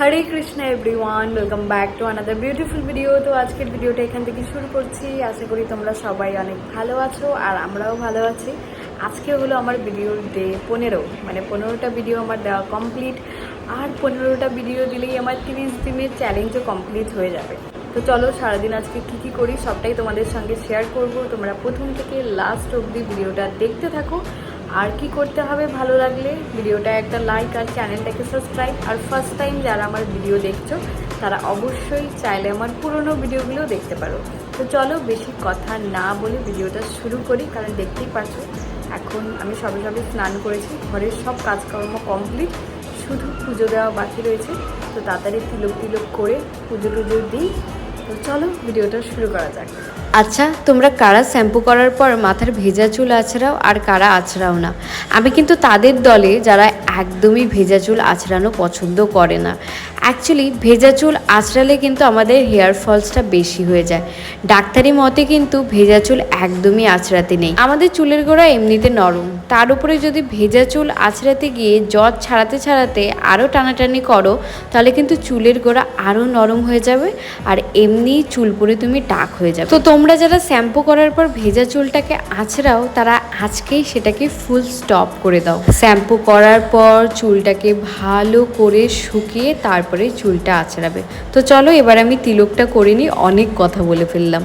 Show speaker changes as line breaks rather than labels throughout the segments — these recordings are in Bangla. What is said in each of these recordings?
Hare Krishna everyone welcome back to another beautiful video তো আজকের ভিডিওটা এখান থেকে শুরু করছি। আশা করি তোমরা সবাই অনেক ভালো আছো আর আমরাও ভালো আছি। আজকে হলো আমার ভিডিওর ডে পনেরো। মানে পনেরোটা ভিডিও আমার দেওয়া কমপ্লিট আর পনেরোটা ভিডিও দিলেই আমার তিরিশ দিনের চ্যালেঞ্জও কমপ্লিট হয়ে যাবে। তো চলো সারাদিন আজকে কী কী করি সবটাই তোমাদের সঙ্গে শেয়ার করব। তোমরা প্রথম থেকে লাস্ট অবধি ভিডিওটা দেখতে থাকো। আর কি করতে হবে? ভালো লাগলে ভিডিওটা একটা লাইক আর চ্যানেলটাকে সাবস্ক্রাইব আর ফার্স্ট টাইম যারা আমার ভিডিও দেখছ, তারা অবশ্যই চাইলে আমার পুরনো ভিডিওগুলো দেখতে পারো। তো চলো বেশি কথা না বলে ভিডিওটা শুরু করি, কারণ দেখতেই পাচ্ছ, এখন আমি সবে সবে স্নান করেছি, ঘরের সব কাজকর্ম কমপ্লিট শুধু পুজো দেওয়া বাকি রয়েছে। তো তাড়াতাড়ি তিলক তিলক করে পুজো টুজো দিই। তো চলো ভিডিওটা শুরু করা যাক।
আচ্ছা তোমরা কারা শ্যাম্পু করার পর মাথার ভেজা চুল আছড়াও আর কারা আছড়াও না? আমি কিন্তু তাদের দলে যারা একদমই ভেজা চুল আছড়ানো পছন্দ করে না। অ্যাকচুয়ালি ভেজা চুল আছড়ালে কিন্তু আমাদের হেয়ার ফলসটা বেশি হয়ে যায়। ডাক্তারি মতে কিন্তু ভেজা চুল একদমই আছড়াতে নেই। আমাদের চুলের গোড়া এমনিতে নরম। তার উপরে যদি ভেজা চুল আছড়াতে গিয়ে জ্বর ছাড়াতে ছাড়াতে আরও টানাটানি করো, তাহলে কিন্তু চুলের গোড়া আরও নরম হয়ে যাবে আর এমনি চুল পরে তুমি টাক হয়ে যাবে। তো তোমরা যারা শ্যাম্পু করার পর ভেজা চুলটাকে আছড়াও তারা আজকেই সেটাকে ফুল স্টপ করে দাও। শ্যাম্পু করার পর চুলটাকে ভালো করে শুকিয়ে তারপরে চুলটা আছড়াবে তো চলো, এবার আমি তিলকটা করে নিই, অনেক কথা বলে ফেললাম।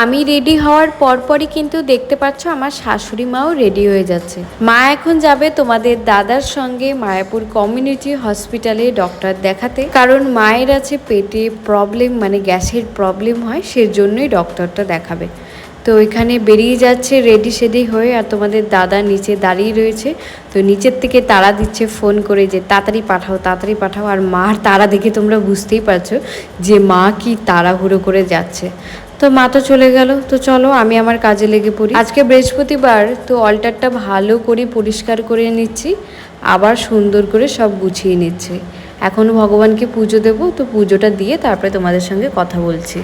আমি রেডি হওয়ার পরপরই কিন্তু দেখতে পাচ্ছ আমার শাশুড়ি মাও রেডি হয়ে যাচ্ছে। মা এখন যাবে তোমাদের দাদার সঙ্গে মায়াপুর কমিউনিটি হসপিটালে ডক্টর দেখাতে। কারণ মায়ের আছে পেটে প্রবলেম মানে গ্যাসের প্রবলেম হয়, সেজন্যই ডক্টরটা দেখাবে। তো এখানে বেরিয়ে যাচ্ছে রেডি সেডি হয়ে, আর তোমাদের দাদা নিচে দাঁড়িয়ে রয়েছে। তো নিচের থেকে তারা দিচ্ছে ফোন করে যে, তাড়াতাড়ি পাঠাও তাড়াতাড়ি পাঠাও। আর মার তারা দেখে তোমরা বুঝতেই পারছ যে মা কি তাড়াহুড়ো করে যাচ্ছে। তো মা তো চলে গেল, তো চলো আমি আমার কাজে লেগে পড়ি। আজকে বৃহস্পতিবার, তো অল্টারটা ভালো করে পরিষ্কার করে নিচ্ছি, আবার সুন্দর করে সব গুছিয়ে নিচ্ছি। এখন ভগবানকে পুজো দেব, তো পুজোটা দিয়ে তারপরে তোমাদের সঙ্গে কথা বলছি।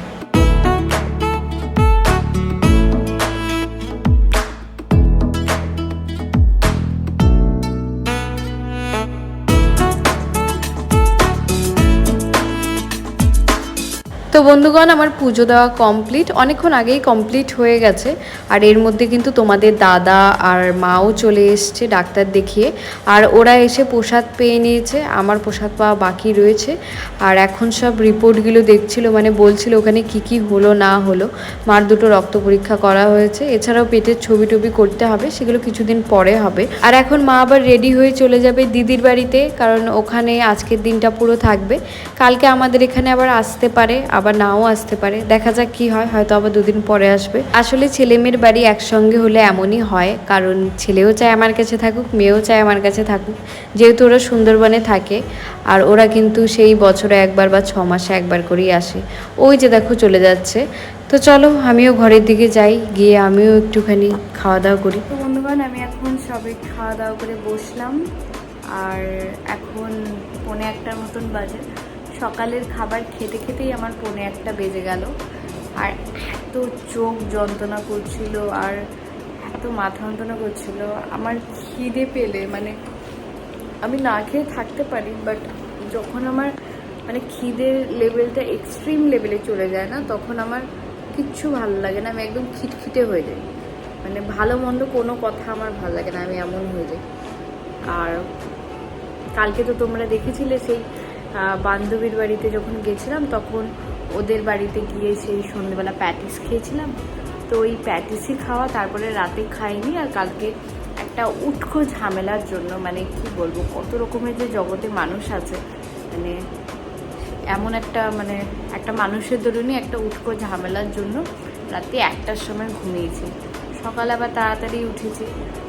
তো বন্ধুগণ, আমার পুজো দেওয়া কমপ্লিট অনেকক্ষণ আগেই কমপ্লিট হয়ে গেছে। আর এর মধ্যে কিন্তু তোমাদের দাদা আর মাও চলে এসছে ডাক্তার দেখিয়ে। আর ওরা এসে প্রসাদ পেয়ে নিয়েছে। আমার প্রসাদ পাওয়া বাকি রয়েছে। আর এখন সব রিপোর্টগুলো দেখছিল মানে বলছিল ওখানে কি কি হলো, না হলো। মার দুটো রক্ত পরীক্ষা করা হয়েছে। এছাড়াও পেটের ছবি টবি করতে হবে, সেগুলো কিছুদিন পরে হবে। আর এখন মা আবার রেডি হয়ে চলে যাবে দিদির বাড়িতে, কারণ ওখানে আজকের দিনটা পুরো থাকবে। কালকে আমাদের এখানে আবার আসতে পারে, আবার নাও আসতে পারে। দেখা যাক কি হয়, হয়তো আবার দুদিন পরে আসবে। আসলে ছেলে মেয়ের বাড়ি একসঙ্গে হলে এমনই হয়, কারণ ছেলেও চায় আমার কাছে থাকুক, মেয়েও চায় আমার কাছে থাকুক। যেহেতু ওরা সুন্দরবনে থাকে, আর ওরা কিন্তু সেই বছরে একবার বা ছ মাসে একবার করেই আসে। ওই যে দেখো চলে যাচ্ছে। তো চলো, আমিও ঘরের দিকে যাই, গিয়ে আমিও একটুখানি খাওয়া দাওয়া করি
বন্ধুগণ, আমি এখন সবে খাওয়া দাওয়া করে বসলাম। আর এখন পৌনে একটার মতন বাজে। সকালের খাবার খেতে খেতেই আমার পৌনে একটা বেজে গেল। আর এত চোখ যন্ত্রণা করছিল আর এত মাথা যন্ত্রণা করছিল, আমার খিদে পেলে মানে আমি না খেয়ে থাকতে পারি বাট যখন আমার মানে খিদের লেভেলটা এক্সট্রিম লেভেলে চলে যায় না, তখন আমার কিচ্ছু ভালো লাগে না, আমি একদম খিটখিটে হয়ে যাই। মানে ভালো মন্দ কোনো কথা আমার ভালো লাগে না, আমি এমন হয়ে যাই। আর কালকে তো তোমরা দেখেছিলে সেই বান্ধবীর বাড়িতে যখন গেছিলাম, তখন ওদের বাড়িতে গিয়ে সেই সন্ধ্যেবেলা প্যাটিস খেয়েছিলাম। তো ওই প্যাটিসই খাওয়া তারপরে রাতে খাইনি আর কালকে একটা উটকো ঝামেলার জন্য মানে কি বলব, কত রকমের যে জগতে মানুষ আছে মানে এমন একটা মানে একটা মানুষের দরুনই একটা উটকো ঝামেলার জন্য রাতে একটার সময় ঘুমিয়েছি। সকালে আবার তাড়াতাড়ি উঠেছি।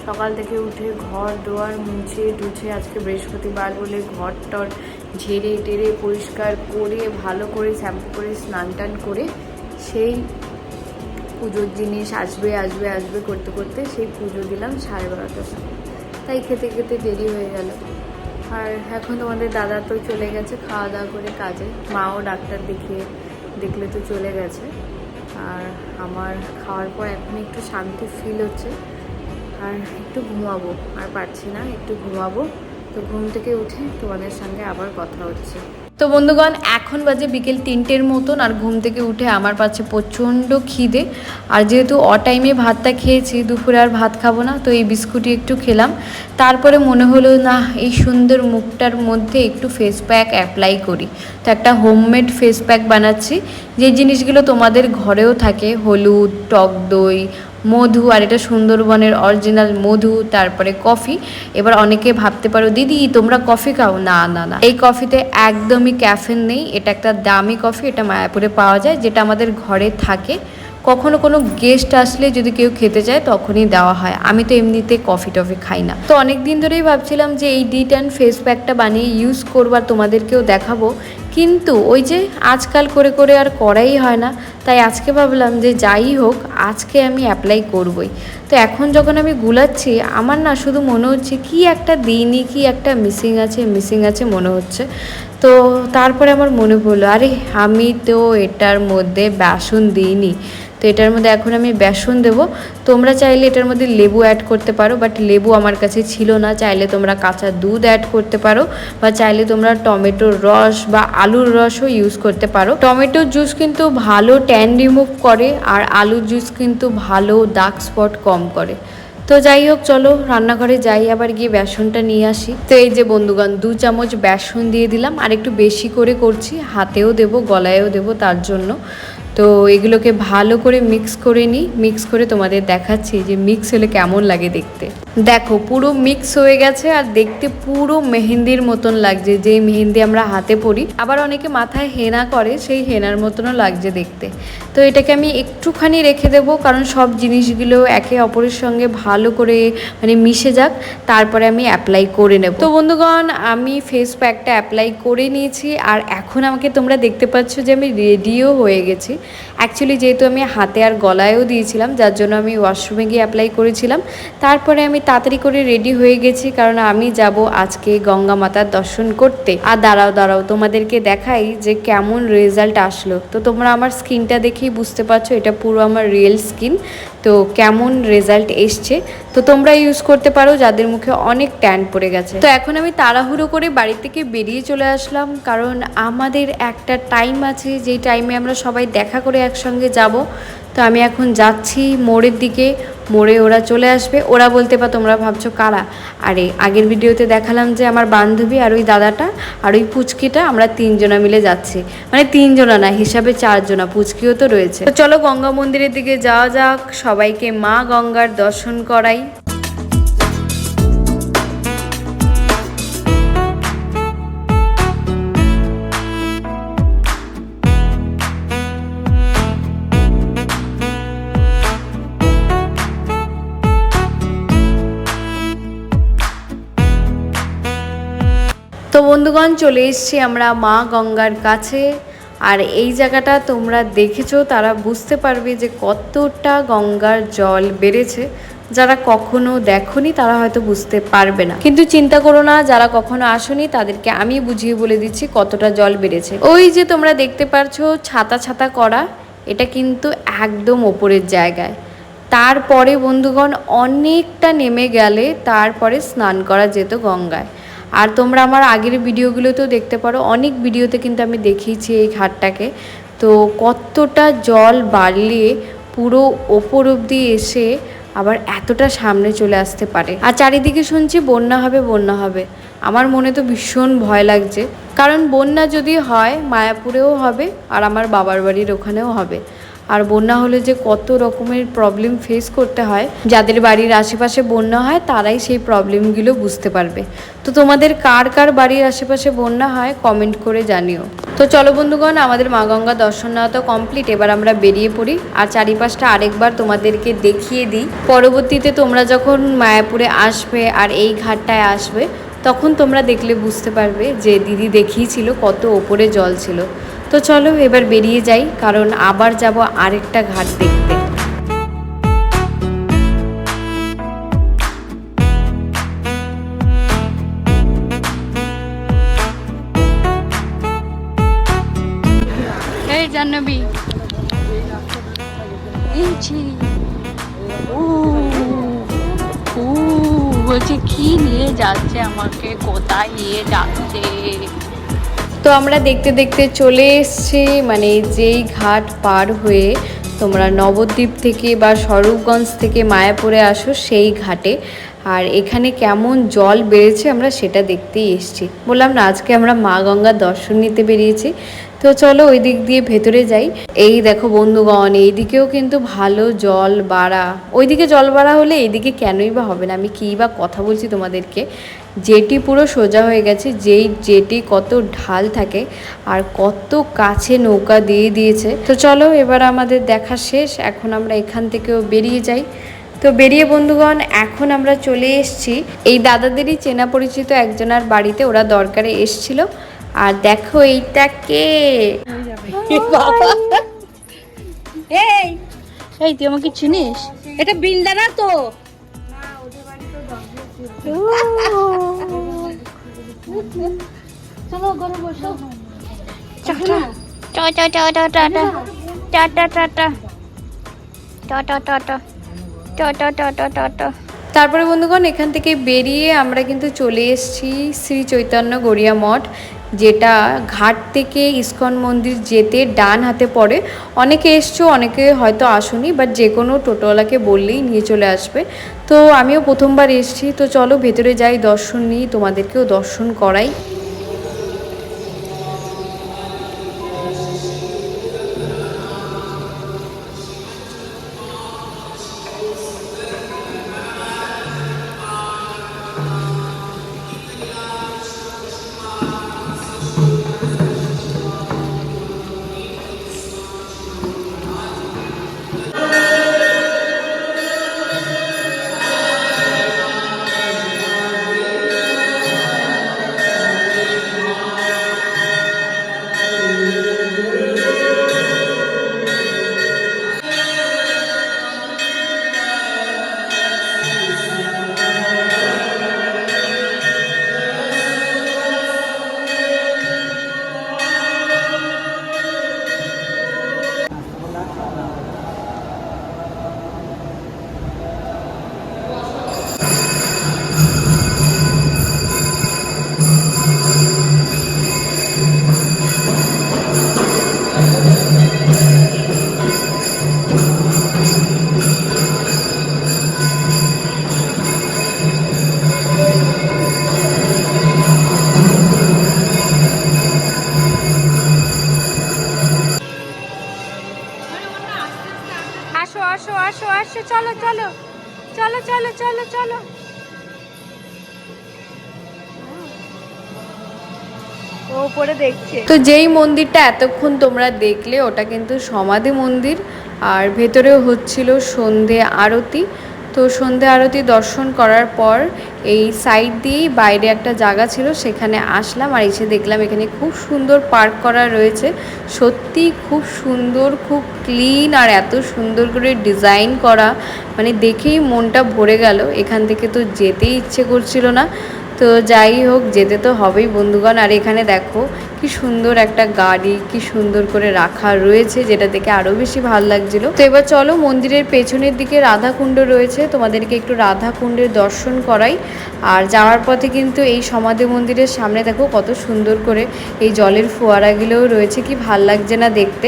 সকাল থেকে উঠে ঘর দোয়ার মুছে টুছে আজকে বৃহস্পতিবার বলে ঘর টর ঝেড়ে টেরে পরিষ্কার করে, ভালো করে শ্যাম্পু করে, স্নান টান করে সেই পুজোর জিনিস আসবে আসবে আসবে করতে করতে সেই পুজো দিলাম সাড়ে বারোটার সময়। তাই খেতে খেতে দেরি হয়ে গেল। আর এখন তোমাদের দাদা তো চলে গেছে খাওয়া দাওয়া করে কাজে। মাও ডাক্তার দেখিয়ে দেখলে তো চলে গেছে। আর আমার খাওয়ার পর এখন একটু শান্তি ফিল হচ্ছে। আর একটু ঘুমাবো। আর পারছি না, একটু ঘুমাবো। তো ঘুম থেকে উঠে তোমাদের সঙ্গে আবার কথা হচ্ছে।
তো বন্ধুগণ, এখন বাজে বিকেল তিনটের মতন আর ঘুম থেকে উঠে আমার পাচ্ছে প্রচণ্ড খিদে। আর যেহেতু অটাইমে ভাতটা খেয়েছি, দুপুরে আর ভাত খাব না, তো এই বিস্কুটই একটু খেলাম। তারপরে মনে হলো, না, এই সুন্দর মুখটার মধ্যে একটু ফেস প্যাক অ্যাপ্লাই করি। তো একটা হোমমেড ফেস প্যাক বানাচ্ছি। যে জিনিসগুলো তোমাদের ঘরেও থাকে, হলুদ, টক দই মধু আর এটা সুন্দরবনের অরিজিনাল মধু, তারপরে কফি এবার অনেকে ভাবতে পারো, দিদি, তোমরা কফি খাও? না না না। এই কফিতে একদমই ক্যাফেন নেই। এটা একটা দামি কফি এটা মায়াপুরে পাওয়া যায়, যেটা আমাদের ঘরে থাকে। কখনো কোনো গেস্ট আসলে যদি কেউ খেতে চায় তখনই দেওয়া হয়। আমি তো এমনিতে কফি টফি খাই না। তো অনেক দিন ধরেই ভাবছিলাম যে এই ডি ট্যান ফেস প্যাকটা বানিয়ে ইউজ করব আর তোমাদেরকেও দেখাবো। কিন্তু ওই যে আজকাল করে করে আর করাই হয় না। তাই আজকে ভাবলাম যে যাই হোক, আজকে আমি অ্যাপ্লাই করবই। তো এখন যখন আমি গুলাচ্ছি, আমার না শুধু মনে হচ্ছে কি একটা দিনই কি একটা মিসিং আছে মিসিং আছে মনে হচ্ছে। তো তারপরে আমার মনে পড়ল, আরে আমি তো এটার মধ্যে বেসন দিইনি। তো এটার মধ্যে এখন আমি বেসন দেবো। তোমরা চাইলে এটার মধ্যে লেবু অ্যাড করতে পারো বাট লেবু আমার কাছে ছিল না। চাইলে তোমরা কাঁচা দুধ অ্যাড করতে পারো, বা চাইলে তোমরা টমেটোর রস বা আলুর রসও ইউজ করতে পারো। টমেটোর জুস কিন্তু ভালো ট্যান রিমুভ করে, আর আলুর জুস কিন্তু ভালো ডার্ক স্পট কম করে। তো যাই হোক, চলো রান্নাঘরে যাই, আবার গিয়ে বেসনটা নিয়ে আসি। তো এই যে বন্ধুগণ, দু চামচ বেসন দিয়ে দিলাম, আর একটু বেশি করে করছি, হাতেও দেবো, গলায়ও দেবো তার জন্য। তো এগুলোকে ভালো করে মিক্স করে নিই। মিক্স করে তোমাদের দেখাচ্ছি যে মিক্স হলে কেমন লাগে দেখতে। দেখো, পুরো মিক্স হয়ে গেছে আর দেখতে পুরো মেহেন্দির মতন লাগছে। যে মেহেন্দি আমরা হাতে পরি, আবার অনেকে মাথায় হেনা করে, সেই হেনার মতনও লাগছে দেখতে। তো এটাকে আমি একটুখানি রেখে দেবো, কারণ সব জিনিসগুলো একে অপরের সঙ্গে ভালো করে মানে মিশে যাক, তারপরে আমি অ্যাপ্লাই করে নেব। তো বন্ধুগণ, আমি ফেস প্যাকটা অ্যাপ্লাই করে নিয়েছি, আর এখন আমাকে তোমরা দেখতে পাচ্ছ যে আমি রেডিও হয়ে গেছি। অ্যাকচুয়ালি যেহেতু আমি হাতে আর গলায়ও দিয়েছিলাম, যার জন্য আমি ওয়াশরুমে গিয়ে অ্যাপ্লাই করেছিলাম, তারপরে আমি তাড়াতাড়ি করে রেডি হয়ে গেছি, কারণ আমি যাব আজকে গঙ্গা মাতার দর্শন করতে। আর দাঁড়াও দাঁড়াও, তোমাদেরকে দেখাই যে কেমন রেজাল্ট আসলো। তো তোমরা আমার স্কিনটা দেখেই বুঝতে পারছ, এটা পুরো আমার রিয়েল স্কিন তো কেমন রেজাল্ট এসছে। তো তোমরা ইউজ করতে পারো, যাদের মুখে অনেক ট্যান পড়ে গেছে। তো এখন আমি তাড়াহুড়ো করে বাড়ি থেকে বেরিয়ে চলে আসলাম, কারণ আমাদের একটা টাইম আছে, যেই টাইমে আমরা সবাই দেখা করে একসঙ্গে যাব। তো আমি এখন যাচ্ছি মোড়ের দিকে, মোড়ে ওরা চলে আসবে। ওরা বলতে পা তোমরা ভাবছ কারা? আরে, আগের ভিডিওতে দেখালাম যে আমার বান্ধবী আর ওই দাদাটা আর ওই পুচকিটা, আমরা তিনজনা মিলে যাচ্ছি। মানে তিনজনা না, হিসাবে চারজনা, পুচকিও তো রয়েছে। তো চলো গঙ্গা মন্দিরের দিকে যাওয়া যাক। সবাইকে মা গঙ্গার দর্শন করাই। তো বন্ধুগণ, চলে এসেছি আমরা মা গঙ্গার কাছে। আর এই জায়গাটা তোমরা দেখেছ, তারা বুঝতে পারবে যে কতটা গঙ্গার জল বেড়েছে। যারা কখনো দেখনি, তারা হয়তো বুঝতে পারবে না। কিন্তু চিন্তা করো না, যারা কখনো আসনি, তাদেরকে আমি বুঝিয়ে বলে দিচ্ছি কতটা জল বেড়েছে। ওই যে তোমরা দেখতে পারছ, ছাতা ছাতা করা, এটা কিন্তু একদম ওপরের জায়গায়। তারপরে বন্ধুগণ, অনেকটা নেমে গেলে তারপরে স্নান করা যেত গঙ্গায়। আর তোমরা আমার আগের ভিডিওগুলোতেও দেখতে পারো, অনেক ভিডিওতে কিন্তু আমি দেখিয়েছি এই ঘাটটাকে। তো কতটা জল বাড়লে পুরো ওপর অবধি এসে আবার এতটা সামনে চলে আসতে পারে। আর চারিদিকে শুনছি বন্যা হবে বন্যা হবে। আমার মনে তো ভীষণ ভয় লাগছে। কারণ বন্যা যদি হয়, মায়াপুরেও হবে আর আমার বাবার বাড়ির ওখানেও হবে। আর বন্যা হলে যে কত রকমের প্রবলেম ফেস করতে হয়, যাদের বাড়ির আশেপাশে বন্যা হয়, তারাই সেই প্রবলেমগুলো বুঝতে পারবে। তো তোমাদের কার কার বাড়ির আশেপাশে বন্যা হয় কমেন্ট করে জানিও। তো চলো বন্ধুগণ, আমাদের মা গঙ্গা দর্শন নেওয়া তো কমপ্লিট এবার আমরা বেরিয়ে পড়ি। আর চারিপাশটা আরেকবার তোমাদেরকে দেখিয়ে দিই। পরবর্তীতে তোমরা যখন মায়াপুরে আসবে আর এই ঘাটটায় আসবে, তখন তোমরা দেখলে বুঝতে পারবে যে দিদি দেখিয়েছিল কত ওপরে জল ছিল। তো চলো এবার বেরিয়ে যাই, কারণ আবার যাব আরেকটা ঘাট দেখতে।
বলছে কি নিয়ে যাচ্ছে আমাকে, কোথায় নিয়ে যাচ্ছে?
তো আমরা দেখতে দেখতে চলে এসছি মানে যেই ঘাট পার হয়ে তোমরা নবদ্বীপ থেকে বা স্বরূপগঞ্জ থেকে মায়াপুরে আসো সেই ঘাটে। আর এখানে কেমন জল বেড়েছে আমরা সেটা দেখতেই এসছি। বললাম না, আজকে আমরা মা গঙ্গা দর্শন নিতে বেরিয়েছি। তো চলো ওই দিক দিয়ে ভেতরে যাই। এই দেখো বন্ধুগণ, এইদিকেও কিন্তু ভালো জল বাড়া। ওইদিকে জল বাড়া হলে এইদিকে কেনই বা হবে না? আমি কী বা কথা বলছি তোমাদেরকে? জেটি পুরো সোজা হয়ে গেছে, যেই জেটি কত ঢাল থাকে আর কত কাছে নৌকা দিয়ে দিয়েছে। তো চলো এবার আমাদের দেখা শেষ, এখন আমরা এখান থেকেও বেরিয়ে যাই। তো বেরিয়ে বন্ধুগণ, এখন আমরা চলে এসেছি। এই দাদাদেরই চেনা পরিচিত একজনার বাড়িতে, ওরা দরকারে এসছিল। আর দেখো এইটা কে
এই এই তুই আমাকে চিনিস এটা বিন্দানা তো চলো ঘরে বসো
tata tata tata tata tata tata tata tata tata tata
তারপরে বন্ধুগণ এখান থেকে বেরিয়ে আমরা কিন্তু চলে এসেছি শ্রী চৈতন্য গড়িয়া মঠ যেটা ঘাট থেকে ইস্কন মন্দির যেতে ডান হাতে পড়ে। অনেকে এসছো, অনেকে হয়তো আসুনি বাট যে কোনো টোটোওয়ালাকে বললেই নিয়ে চলে আসবে। তো আমিও প্রথমবার এসছি, তো চলো ভেতরে যাই, দর্শন নিই, তোমাদেরকেও দর্শন করাই।
ও উপরে দেখছে।
তো যেই মন্দিরটা এতক্ষণ তোমরা দেখলে, ওটা কিন্তু সমাধি মন্দির। আর ভেতরেও হচ্ছিল সন্ধে আরতি। তো সন্ধে আরতি দর্শন করার পর এই সাইড দিয়েই বাইরে একটা জায়গা ছিল, সেখানে আসলাম আর এসে দেখলাম এখানে খুব সুন্দর পার্ক করা রয়েছে। সত্যি খুব সুন্দর, খুব ক্লিন আর এত সুন্দর করে ডিজাইন করা। মানে দেখেই মনটা ভরে গেল। এখান থেকে তো যেতেই ইচ্ছে করছিল না। তো যাই হোক, যেতে তো হবেই বন্ধুগণ। আর এখানে দেখো, কি সুন্দর একটা গাড়ি, কি সুন্দর করে রাখা রয়েছে, যেটা দেখে আরও বেশি ভালো লাগছিল। তো এবার চলো, মন্দিরের পেছনের দিকে রাধাকুণ্ড রয়েছে। তোমাদেরকে একটু রাধাকুণ্ডের দর্শন করাই। আর যাওয়ার পথে কিন্তু এই সমাধি মন্দিরের সামনে দেখো, কত সুন্দর করে এই জলের ফোয়ারাগুলোও রয়েছে, কি ভালো লাগছে না দেখতে।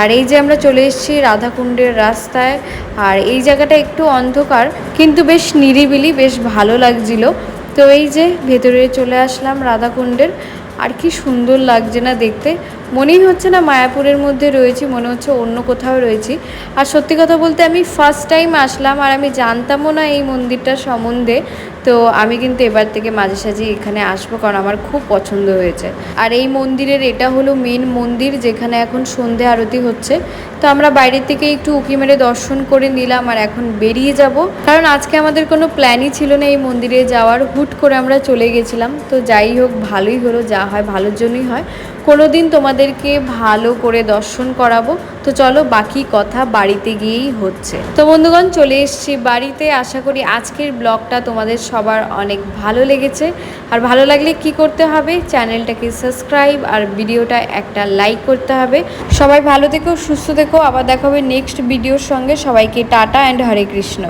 আর এই যে আমরা চলে এসেছি রাধাকুণ্ডের রাস্তায়, আর এই জায়গাটা একটু অন্ধকার, কিন্তু বেশ নিরিবিলি, বেশ ভালো লাগছিল। তো এই যে ভেতরে চলে আসলাম রাধাকুণ্ডের। আর কি সুন্দর লাগছে না দেখতে। মনেই হচ্ছে না মায়াপুরের মধ্যে রয়েছি, মনে হচ্ছে অন্য কোথাও রয়েছি। আর সত্যি কথা বলতে আমি ফার্স্ট টাইম আসলাম আর আমি জানতামও না এই মন্দিরটার সম্বন্ধে। তো আমি কিন্তু এবার থেকে মাঝে সাঝে এখানে আসব কারণ আমার খুব পছন্দ হয়েছে। আর এই মন্দিরের এটা হলো মেন মন্দির যেখানে এখন সন্ধে আরতি হচ্ছে। তো আমরা বাইরের থেকে একটু উঁকি মেরে দর্শন করে নিলাম আর এখন বেরিয়ে যাব। কারণ আজকে আমাদের কোনো প্ল্যানই ছিল না এই মন্দিরে যাওয়ার। হুট করে আমরা চলে গেছিলাম। তো যাই হোক, ভালোই হলো, যা হয় ভালোর জন্যই হয়। কোনো দিন তোমাদেরকে ভালো করে দর্শন করাবো। তো চলো বাকি কথা বাড়িতে গিয়েই হচ্ছে। তো বন্ধুগণ, চলে এসেছি বাড়িতে। আশা করি আজকের ব্লগটা তোমাদের সবার অনেক ভালো লেগেছে। আর ভালো লাগলে কি করতে হবে? চ্যানেলটাকে সাবস্ক্রাইব আর ভিডিওটা একটা লাইক করতে হবে। সবাই ভালো থেকো, সুস্থ থেকো। আবার দেখা হবে নেক্সট ভিডিওর সঙ্গে। সবাইকে টাটা অ্যান্ড হরে কৃষ্ণ।